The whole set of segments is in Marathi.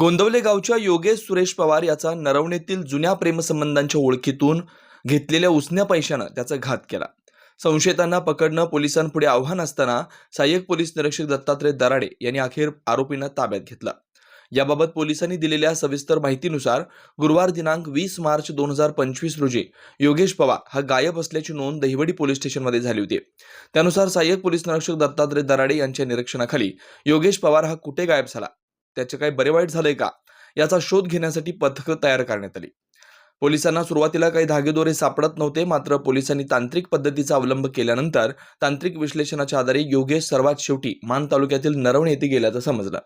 गोंदवले गावच्या योगेश सुरेश पवार याचा नरवणेतील जुन्या प्रेमसंबंधांच्या ओळखीतून घेतलेल्या उसण्या पैशानं त्याचा घात केला. संशयितांना पकडणं पोलिसांपुढे आव्हान असताना सहाय्यक पोलीस निरीक्षक दत्तात्रय दराडे यांनी अखेर आरोपींना ताब्यात घेतला. याबाबत पोलिसांनी दिलेल्या सविस्तर माहितीनुसार गुरुवार दिनांक वीस मार्च दोन हजार पंचवीस रोजी योगेश पवार हा गायब असल्याची नोंद दहिवडी पोलीस स्टेशनमध्ये झाली होती. त्यानुसार सहाय्यक पोलीस निरीक्षक दत्तात्रय दराडे यांच्या निरीक्षणाखाली योगेश पवार हा कुठे गायब झाला? त्याचे काही बरे वाईट झालंय का? याचा शोध घेण्यासाठी पथकं तयार करण्यात आली. पोलिसांना सुरुवातीला काही धागेदोरे सापडत नव्हते मात्र पोलिसांनी तांत्रिक पद्धतीचा अवलंब केल्यानंतर तांत्रिक विश्लेषणाच्या आधारे योगेश सर्वात शेवटी मान तालुक्यातील नरवणे येथे गेल्याचं समजलं.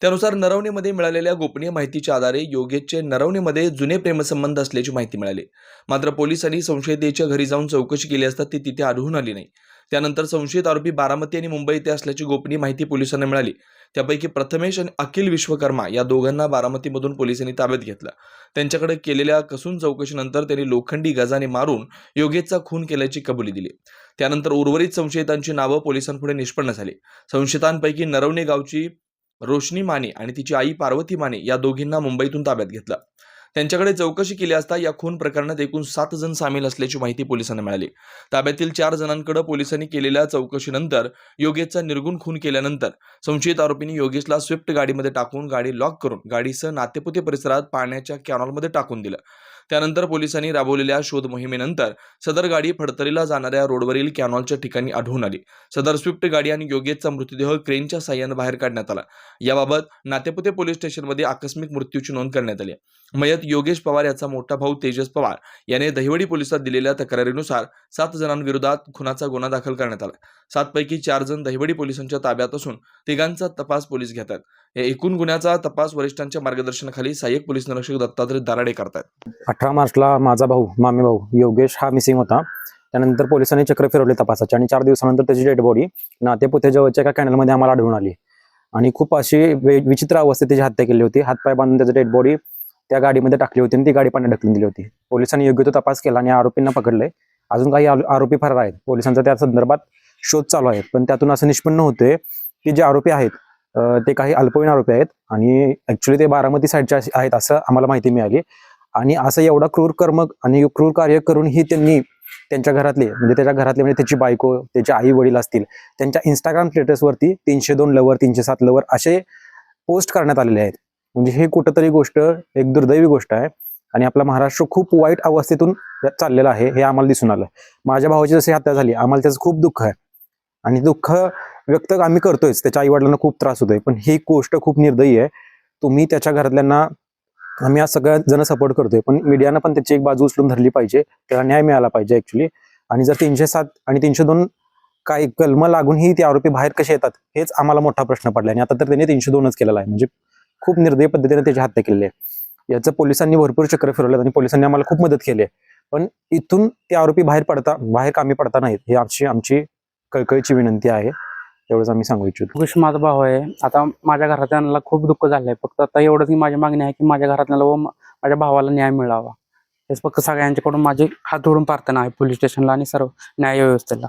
त्यानुसार नरवणेमध्ये मिळालेल्या गोपनीय माहितीच्या आधारे योगेशचे नरवणेमध्ये जुने प्रेमसंबंध असल्याची माहिती मिळाली. मात्र पोलिसांनी संशयितेच्या घरी जाऊन चौकशी केली असता ती तिथे आढळून आली नाही. त्यानंतर संशयित आरोपी बारामती आणि मुंबई येथे असल्याची गोपनीय माहिती पोलिसांना मिळाली. त्यापैकी प्रथमेश आणि अखिल विश्वकर्मा या दोघांना बारामतीमधून पोलिसांनी ताब्यात घेतलं. त्यांच्याकडे केलेल्या कसून चौकशीनंतर त्यांनी लोखंडी गजाने मारून योगेशचा खून केल्याची कबुली दिली. त्यानंतर उर्वरित संशयितांची नावं पोलिसांपुढे निष्पन्न झाली. संशयितांपैकी नरवणे गावची रोशनी माने आणि तिची आई पार्वती माने या दोघींना मुंबईतून ताब्यात घेतलं. त्यांच्याकडे चौकशी केली असता या खून प्रकरणात एकूण सात जण सामील असल्याची माहिती पोलिसांना मिळाली. ताब्यातील चार जणांकडे पोलिसांनी केलेल्या चौकशीनंतर योगेशचा निर्गुण खून केल्यानंतर संशयित आरोपींनी योगेशला स्विफ्ट गाडीमध्ये टाकून गाडी लॉक करून गाडीसह नातेपुते परिसरात पाण्याच्या कॅनॉलमध्ये टाकून दिलं. त्यानंतर पोलिसांनी राबवलेल्या शोध मोहिमेनंतर सदर गाडी फडतरीला जाणाऱ्या रोडवरील कॅनॉलच्या ठिकाणी आढळून आली. सदर स्विफ्ट गाडी आणि योगेशचा मृतदेह क्रेनच्या साह्यानं बाहेर काढण्यात आला. याबाबत नातेपुते पोलीस स्टेशनमध्ये आकस्मिक मृत्यूची नोंद करण्यात आली. मयत योगेश पवार याचा मोठा भाऊ तेजस पवार याने दहिवडी पोलिसात दिलेल्या तक्रारीनुसार सात जणांविरोधात खुनाचा गुन्हा दाखल करण्यात आला. सातपैकी चार जण दहिवडी पोलिसांच्या ताब्यात असून तिघांचा तपास पोलीस घेतात. या एकूण गुन्ह्याचा तपास वरिष्ठांच्या मार्गदर्शनाखाली सहाय्यक पोलीस निरीक्षक दत्तात्रय दराडे करतात अठरा मार्चला माझा भाऊ मामे भाऊ योगेश हा मिसिंग होता. त्यानंतर पोलिसांनी चक्र फिरवले तपासाचे आणि चार दिवसानंतर त्याची डेड बॉडी नातेपुते जवळच्या एका कॅनलमध्ये आम्हाला आढळून आली. आणि खूप अशी विचित्र अवस्थेत त्याची हत्या केली होती. हातपाय बांधून त्याची डेड बॉडी त्या गाडीमध्ये टाकली होती आणि ती गाडी पाण्यात ढकलून दिली होती. पोलिसांनी योग्य तो तपास केला आणि आरोपींना पकडले. अजून काही आरोपी फरार आहेत. पोलिसांचा त्या संदर्भात शोध चालू आहे पण त्यातून असं निष्पन्न होते की जे आरोपी आहेत ते काही अल्पवयीन आरोपी आहेत आणि ऍक्च्युली ते बारामती साईडच्या आहेत असं आम्हाला माहिती मिळाली. आणि असं एवढा क्रूर कर्म आणि क्रूर कार्य करूनही त्यांनी त्यांच्या घरातले म्हणजे त्याच्या घरातले म्हणजे त्याची बायको त्याचे आई वडील असतील त्यांच्या इंस्टाग्राम स्टेटसवरती तीनशे दोन लवर तीनशे सात लवर असे पोस्ट करण्यात आलेले आहेत. म्हणजे हे कुठंतरी गोष्ट एक दुर्दैवी गोष्ट आहे आणि आपला महाराष्ट्र खूप वाईट अवस्थेतून चाललेला आहे हे आम्हाला दिसून आलं. माझ्या भावाची जशी हत्या झाली आम्हाला त्याचं खूप दुःख आहे. आणि दुःख व्यक्त आम्ही करतोयच त्याच्या आईवडिलांना खूप त्रास होतोय. पण ही गोष्ट खूप निर्दयी आहे. तुम्ही त्याच्या घरातल्यांना आम्ही आज सगळ्या जण सपोर्ट करतोय. पण मीडियानं पण त्याची एक बाजू उचलून धरली पाहिजे. त्याला न्याय मिळाला पाहिजे ऍक्च्युली आणि जर तीनशे सात आणि तीनशे दोन काही कलम लागूनही ते आरोपी बाहेर कसे येतात हेच आम्हाला मोठा प्रश्न पडला आणि आता तर त्यांनी तीनशे दोनच केलेला आहे. म्हणजे खूप निर्दयी पद्धतीने त्याची हत्या केलेली आहे. याचं पोलिसांनी भरपूर चक्र फिरवलं आणि पोलिसांनी आम्हाला खूप मदत केली आहे. पण इथून ते आरोपी बाहेर पडता बाहेर कामी पडता नाहीत ही आमची आमची कळकळीची विनंती आहे. एवढंच आम्ही सांगू इच्छितो. योगेश माझा भाऊ आहे. आता माझ्या घरातल्यांना खूप दुःख झालंय. फक्त आता एवढंच की माझी मागणी आहे की माझ्या घरातल्याला व माझ्या भावाला न्याय मिळावा. हेच फक्त सगळ्यांच्याकडून माझे हात जोडून प्रार्थना आहे पोलीस स्टेशनला आणि सर्व न्याय व्यवस्थेला.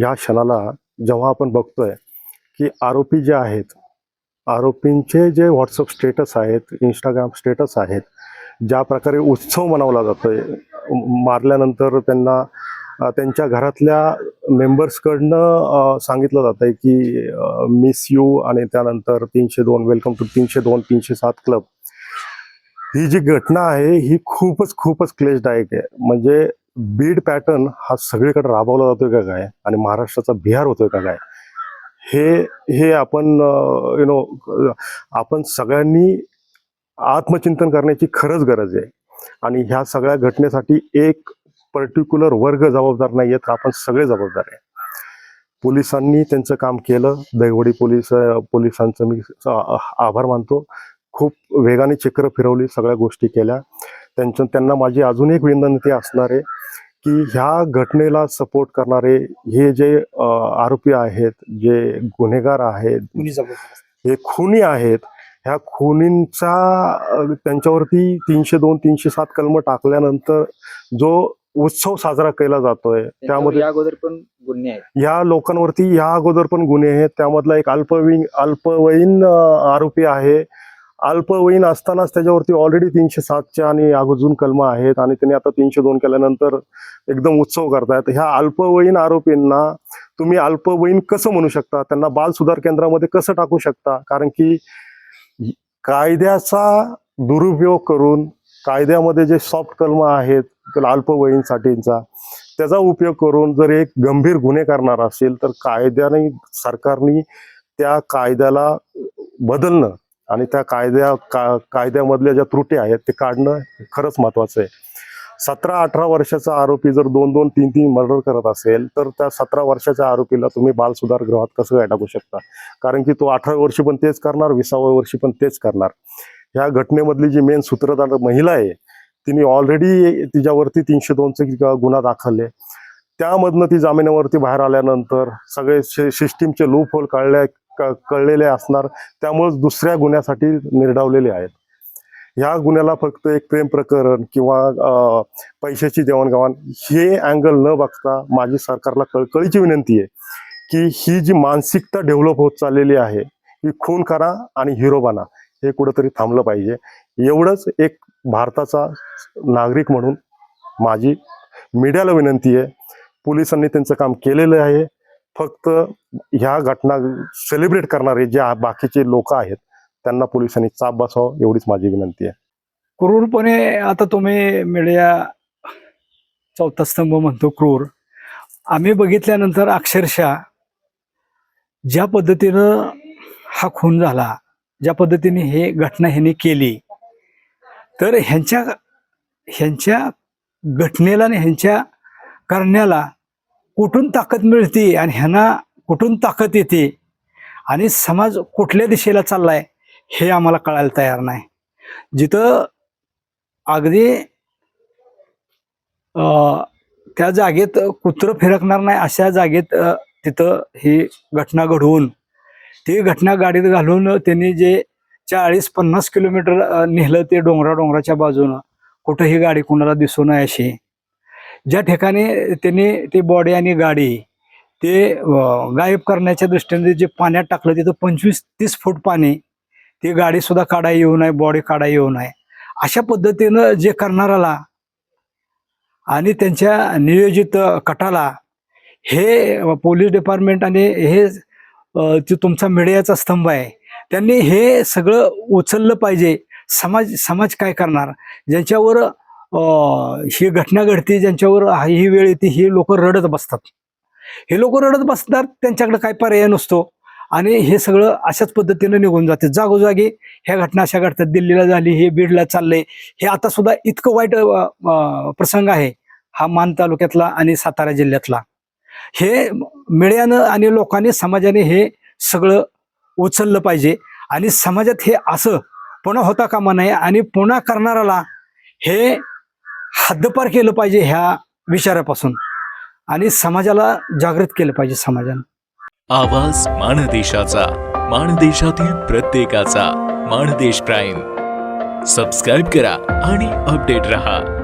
या क्षणाला जेव्हा आपण बघतोय की आरोपी जे आहेत आरोपींचे जे व्हॉट्सअप स्टेटस आहेत इंस्टाग्राम स्टेटस आहेत ज्या प्रकारे उत्सव मनवला जातोय मारल्यानंतर त्यांना त्यांच्या घरातल्या मेंबर्सकडनं सांगितलं जात आहे की मिस यू आणि त्यानंतर तीनशे दोन वेलकम टू तीनशे दोन तीनशे सात क्लब ही जी घटना आहे ही खूपच खूपच क्लेशदायक आहे. म्हणजे बीड पॅटर्न हा सगळीकडे राबवला जातोय का काय? आणि महाराष्ट्राचा बिहार होतोय का काय? हे हे आपण यु नो आपण सगळ्यांनी आत्मचिंतन करण्याची खरंच गरज आहे. आणि ह्या सगळ्या घटनेसाठी एक पर्टिक्युलर वर्ग जबाबदार नाही आहेत आपण सगळे जबाबदार आहे पोलिसांनी त्यांचं काम केलं. दैवडी पोलीस पोलिसांचं मी आभार मानतो. खूप वेगाने चक्र फिरवली सगळ्या गोष्टी केल्या. त्यांच्या त्यांना माझी अजून एक विनंती असणार आहे की ह्या घटनेला सपोर्ट करणारे हे जे आरोपी आहेत जे गुन्हेगार आहेत हे खुनी आहेत ह्या खुनींचा त्यांच्यावरती तीनशे दोन तीनशे सात कलम टाकल्यानंतर जो उत्सव साजरा केला जातोय. त्यामध्ये अगोदर पण गुन्हे आहेत. या लोकांवरती या अगोदर पण गुन्हे आहेत. त्यामधला एक अल्पवयीन अल्पवयीन आरोपी आहे. अल्पवयीन असतानाच त्याच्यावरती ऑलरेडी तीनशे सातच्या आणि अजून कलम आहेत आणि त्यांनी आता तीनशे दोन केल्यानंतर एकदम उत्सव करतायत. ह्या अल्पवयीन आरोपींना तुम्ही अल्पवयीन कसं म्हणू शकता? त्यांना बाल सुधार केंद्रामध्ये कसं टाकू शकता? कारण की कायद्याचा दुरुपयोग करून कायद्यामध्ये जे सॉफ्ट कलम आहेत अल्पवयीनसाठींचा त्याचा उपयोग करून जर एक गंभीर गुन्हे करणार असेल तर कायद्याने सरकारने त्या कायद्याला बदलणं आणि त्या कायद्या का कायद्यामधल्या ज्या त्रुटी आहेत ते काढणं खरंच महत्वाचं आहे. सतरा अठरा वर्षाचा आरोपी जर दोन दोन तीन तीन मर्डर करत असेल तर त्या सतरा वर्षाच्या आरोपीला तुम्ही बालसुधार गृहात कसं काय टाकू शकता? कारण की तो अठरा वर्षी पण तेच करणार विसाव्या वर्षी पण तेच करणार. ह्या घटनेमधली जी मेन सूत्रधार महिला आहे तिने ऑलरेडी तिच्यावरती तीनशे दोनचे गुन्हा दाखल त्यामधनं ती जामिनावरती बाहेर आल्यानंतर सगळे सिस्टीमचे लूप होल कळल्या क- कळलेले असणार. त्यामुळेच दुसऱ्या गुन्ह्यासाठी निर्डावलेले आहेत. ह्या गुन्ह्याला फक्त एक प्रेम प्रकरण किंवा पैशाची देवाणघेवाण हे अँगल न बघता माझी सरकारला कळकळीची विनंती आहे की ही जी मानसिकता डेव्हलप होत चाललेली आहे ही खून करा आणि हिरो बना. हे कुठंतरी थांबलं पाहिजे. एवढंच एक भारताचा नागरिक म्हणून माझी मीडियाला विनंती आहे. पोलिसांनी त्यांचं काम केलेलं आहे. फक्त ह्या घटना सेलिब्रेट करणारे जे बाकीचे लोक आहेत त्यांना पोलिसांनी चाप बसावं एवढीच माझी विनंती आहे. क्रूरपणे आता तुम्ही मीडिया चौथा स्तंभ म्हणतो क्रूर. आम्ही बघितल्यानंतर अक्षरशः ज्या पद्धतीनं हा खून झाला ज्या पद्धतीने हे घटना ह्याने केली तर ह्यांच्या ह्यांच्या घटनेला आणि ह्यांच्या करण्याला कुठून ताकद मिळते आणि ह्यांना कुठून ताकद येते आणि समाज कुठल्या दिशेला चाललाय हे आम्हाला कळायला तयार नाही. जिथं अगदी त्या जागेत कुत्रं फिरकणार नाही अशा जागेत तिथं ही घटना घडवून ती घटना गाडीत घालून त्यांनी जे चाळीस पन्नास किलोमीटर नेलं ते डोंगरा डोंगराच्या बाजूनं. कुठं ही गाडी कुणाला दिसू नये अशी. ज्या ठिकाणी त्यांनी ती बॉडी आणि गाडी ते गायब करण्याच्या दृष्टीने जे पाण्यात टाकलं तिथं पंचवीस तीस फूट पाणी ती गाडीसुद्धा काढा येऊ नये बॉडी काढा येऊ नये. अशा पद्धतीनं जे करणाराला आणि त्यांच्या नियोजित कटाला हे पोलीस डिपार्टमेंट आणि हे जो तुमचा मीडियाचा स्तंभ आहे त्यांनी हे सगळं उचललं पाहिजे. समाज समाज काय करणार? ज्यांच्यावर ही घटना घडते ज्यांच्यावर ही वेळ येते ही लोक रडत बसतात. हे लोक रडत बसतात त्यांच्याकडे काय पर्याय नसतो. आणि हे सगळं अशाच पद्धतीनं निघून जाते. जागोजागी ह्या घटना अशा घडतात. दिल्लीला झाली हे बीडला चाललंय. हे आता सुद्धा इतकं वाईट प्रसंग आहे. हा मान तालुक्यातला आणि सातारा जिल्ह्यातला. हे मीडियानं आणि लोकांनी समाजाने हे सगळं उचललं पाहिजे. आणि समाजात हे असं पुन्हा होता कामा नये आणि पुन्हा करणाऱ्याला हे हद्दपार केलं पाहिजे ह्या विचारापासून. आणि समाजाला जागृत केलं पाहिजे समाजानं. आवाज माणदेशाचा माणदेशातील प्रत्येकाचा माणदेश प्राईम. सबस्क्राईब करा आणि अपडेट रहा.